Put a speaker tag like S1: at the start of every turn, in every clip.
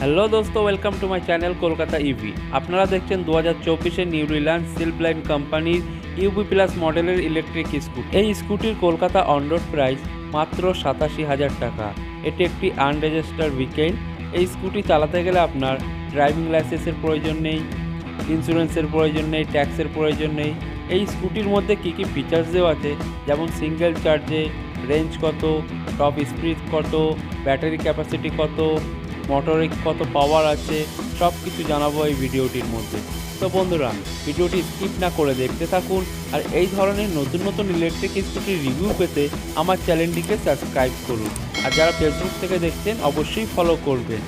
S1: Hello দোস্ত welcome to my channel Kolkata EV আপনারা দেখছেন দু হাজার চব্বিশে নিউ রিলায়েন্স সিল্ক লাইন কোম্পানির ইউবি প্লাস মডেলের ইলেকট্রিক স্কুটি এই স্কুটির কলকাতা অনরোড প্রাইস মাত্র সাতাশি হাজার টাকা। এটি একটি আনরেজিস্টার্ড উইকেন্ড এই স্কুটি চালাতে গেলে আপনার ড্রাইভিং লাইসেন্সের প্রয়োজন নেই ইন্স্যুরেন্সের প্রয়োজন নেই ট্যাক্সের প্রয়োজন নেই। এই স্কুটির মধ্যে কী কী ফিচার্স দেওয়া আছে? যেমন সিঙ্গেল চার্জে রেঞ্জ কত টপ স্পিড কত ব্যাটারি ক্যাপাসিটি কত মোটরে কত পাওয়ার আছে সব কিছু জানাব এই ভিডিওটির মধ্যে। তো বন্ধুরা, ভিডিওটি স্কিপ না করে দেখতে থাকুন, আর এই ধরনের নতুন নতুন ইলেকট্রিক স্কুটির রিভিউ পেতে আমার চ্যানেলটিকে সাবস্ক্রাইব করুন। আর যারা ফেসবুক থেকে দেখছেন, অবশ্যই ফলো করবেন।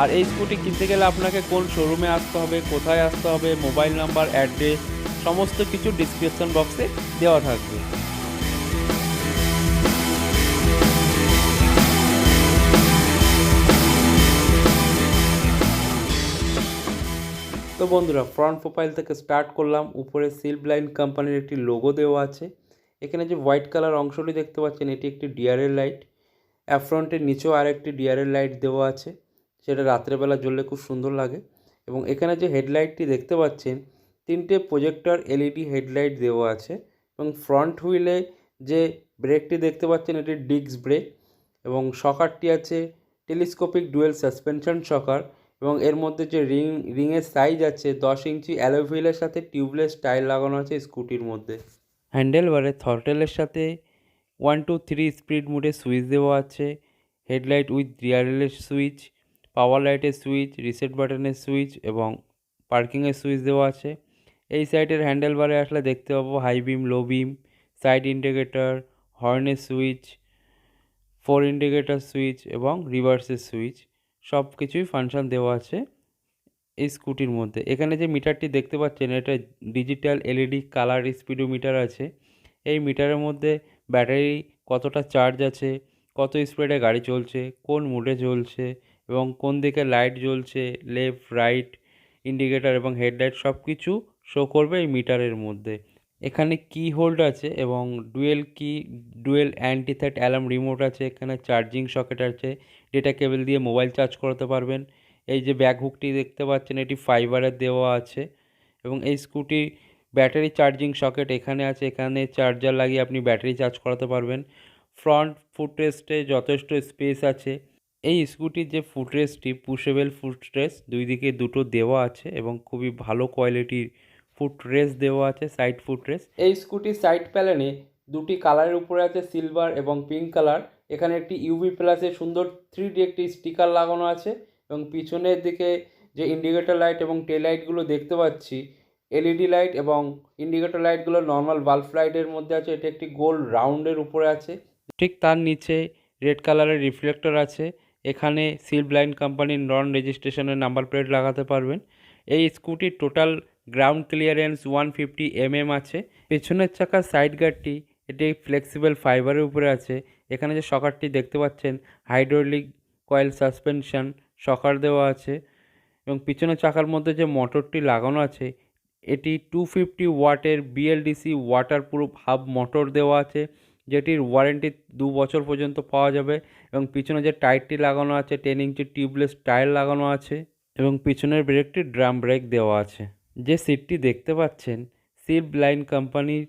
S1: আর এই স্কুটি কিনতে গেলে আপনাকে কোন শোরুমে আসতে হবে, কোথায় আসতে হবে মোবাইল নাম্বার অ্যাড্রেস সমস্ত কিছু ডিসক্রিপশন বক্সে দেওয়া থাকবে। তো বন্ধুরা ফ্রন্ট প্রোফাইল থেকে স্টার্ট করলাম। উপরে সিল্ক লাইন কোম্পানির একটি লোগো দেওয়া আছে। এখানে যে হোয়াইট কালার অংশটি দেখতে পাচ্ছেন, এটি একটি ডিআরএল লাইট অ্যাফ্রন্টের নিচেও আরেকটি ডিআরএল লাইট দেওয়া আছে। সেটা রাত্রেবেলা জ্বললে খুব সুন্দর লাগে। এবং এখানে যে হেডলাইটটি দেখতে পাচ্ছেন, তিনটে প্রজেক্টর এলইডি হেডলাইট দেওয়া আছে। এবং ফ্রন্ট হুইলে যে ব্রেকটি দেখতে পাচ্ছেন, এটি ডিস্ক ব্রেক এবং শকারটি আছে টেলিস্কোপিক ডুয়েল সাসপেনশন শকার এবং এর মধ্যে যে রিং, রিংয়ের সাইজ আছে, দশ ইঞ্চি অ্যালোভিলের সাথে টিউবলেস টায়ার লাগানো আছে স্কুটির মধ্যে। হ্যান্ডেল বারে থর্টেলের সাথে ওয়ান টু থ্রি স্পিড মোডে সুইচ দেওয়া আছে। হেডলাইট উইথ ডিআরএলের সুইচ পাওয়ার লাইটের সুইচ রিসেট বাটনের সুইচ এবং পার্কিংয়ের সুইচ দেওয়া আছে। এই সাইডের হ্যান্ডেল বারে আসলে দেখতে পাবো high beam low beam side indicator হর্নের switch four indicator switch এবং রিভার্সের সুইচ সব কিছুই ফাংশন দেওয়া আছে এই স্কুটির মধ্যে। এখানে যে মিটারটি দেখতে পাচ্ছেন, এটা digital LED colour speedometer আছে। এই মিটারের মধ্যে ব্যাটারি কতটা চার্জ আছে, কত স্পিডে গাড়ি চলছে, কোন মোডে চলছে এবং কোন দিকে লাইট জ্বলছে লেফট রাইট ইন্ডিকেটর এবং হেডলাইট সব কিছু শো করবে এই মিটারের মধ্যে। এখানে কি হোল্ড আছে এবং ডুয়েল কি ডুয়েল অ্যান্টিথ্যাট অ্যালার্ম রিমোট আছে, এখানে চার্জিং সকেট আছে ডেটা কেবল দিয়ে মোবাইল চার্জ করাতে পারবেন। এই যে ব্যাক হুকটি দেখতে পাচ্ছেন, এটি ফাইবারের দেওয়া আছে এবং এই স্কুটি ব্যাটারি চার্জিং সকেট এখানে আছে, এখানে চার্জার লাগিয়ে আপনি ব্যাটারি চার্জ করাতে পারবেন। ফ্রন্ট ফুটরেস্টে যথেষ্ট স্পেস আছে। এই স্কুটির যে ফুটরেস্টটি পুশেবেল ফুটরেস দুই দিকে দুটো দেওয়া আছে এবং খুবই ভালো কোয়ালিটির ফুটরেস দেওয়া আছে সাইড ফুটরেস এই স্কুটির সাইড প্যালেনে দুটি কালারের উপরে আছে সিলভার এবং পিঙ্ক কালার এখানে একটি ইউভি প্লাসের সুন্দর থ্রি ডি একটি স্টিকার লাগানো আছে এবং পিছনের দিকে যে ইন্ডিকেটর লাইট এবং টেল লাইটগুলো দেখতে পাচ্ছি এলইডি লাইট এবং ইন্ডিকেটর লাইটগুলো নর্মাল বাল্ব লাইটের মধ্যে আছে। এটি একটি গোল রাউন্ডের উপরে আছে। ঠিক তার নিচে রেড কালারের রিফ্লেক্টর আছে। এখানে সিল ব্লাইন্ড কোম্পানির নন রেজিস্ট্রেশনের নাম্বার প্লেট লাগাতে পারবেন। এই স্কুটির total ground clearance one fifty MM আছে। পেছনের চাকার সাইড গার্ডটি এটি ফ্লেক্সিবল ফাইবারের উপরে আছে। এখানে যে শকারটি দেখতে পাচ্ছেন হাইড্রোলিক কয়েল সাসপেনশন শকার দেওয়া আছে এবং পিছনের চাকার মধ্যে যে মোটরটি লাগানো আছে, এটি টু ফিফটি ওয়াটের BLDC waterproof hub motor দেওয়া আছে, যেটির ওয়ারেন্টি দু বছর পর্যন্ত পাওয়া যাবে এবং পিছনে যে টায়ারটি লাগানো আছে টেন ইঞ্চি টিউবলেস টায়ার লাগানো আছে এবং পিছনের ব্রেকটি ড্রাম ব্রেক দেওয়া আছে। যে সিটটি দেখতে পাচ্ছেন সিট লাইন কোম্পানির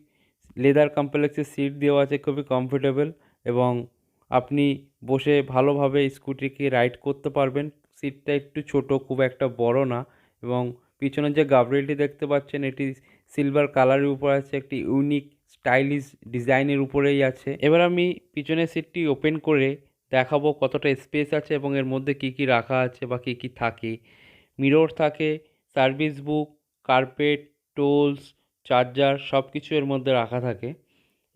S1: লেদার কমপ্লেক্সের সিট দেওয়া আছে, খুবই কমফোর্টেবল এবং আপনি বসে ভালোভাবে স্কুটিকে রাইড করতে পারবেন। সিটটা একটু ছোট, খুব একটা বড় না এবং পিছনে যে গাবরেলটি দেখতে পাচ্ছেন, এটি সিলভার কালারের উপর আছে, একটি ইউনিক স্টাইলিশ ডিজাইনের উপরেই আছে। এবার আমি পিছনের সিটটি ওপেন করে দেখাবো কতটা স্পেস আছে এবং এর মধ্যে কি কি রাখা আছে বা কি কি থাকে। মিরর থাকে service book carpet tools charger সব কিছু এর মধ্যে রাখা থাকে।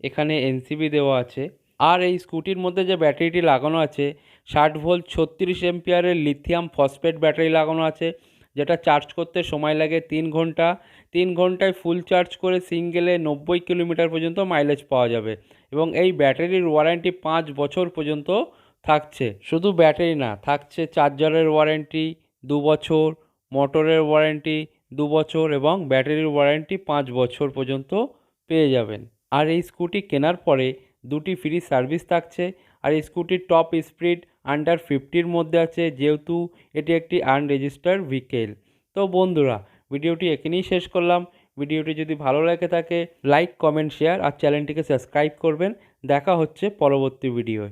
S1: এখানে এনসিবি দেওয়া আছে। আর এই স্কুটির মধ্যে যে ব্যাটারিটি লাগানো আছে, ষাট ভোল্ট ছত্রিশ এমপিয়ারের লিথিয়াম ফসফেট ব্যাটারি লাগানো আছে, যেটা চার্জ করতে সময় লাগে তিন ঘণ্টা। তিন ঘন্টায় ফুল চার্জ করে সিঙ্গেলে নব্বই কিলোমিটার পর্যন্ত মাইলেজ পাওয়া যাবে। এবং এই ব্যাটারির ওয়ারেন্টি পাঁচ বছর পর্যন্ত থাকছে। শুধু ব্যাটারি না, থাকছে চার্জারের ওয়ারেন্টি দু বছর মোটরের ওয়ারেন্টি দু বছর এবং ব্যাটারির ওয়ারেন্টি পাঁচ বছর পর্যন্ত পেয়ে যাবেন। আর এই স্কুটি কেনার পরে দুটি ফ্রি সার্ভিস থাকছে। আর এই স্কুটির টপ স্পিড আন্ডার ফিফটির মধ্যে আছে, যেহেতু এটি একটি আনরেজিস্টার্ড ভেহিকেল তো বন্ধুরা, ভিডিওটি এখানেই শেষ করলাম। ভিডিওটি যদি ভালো লাগে থাকে লাইক কমেন্ট শেয়ার আর চ্যানেলটিকে সাবস্ক্রাইব করবেন। দেখা হচ্ছে পরবর্তী ভিডিওয়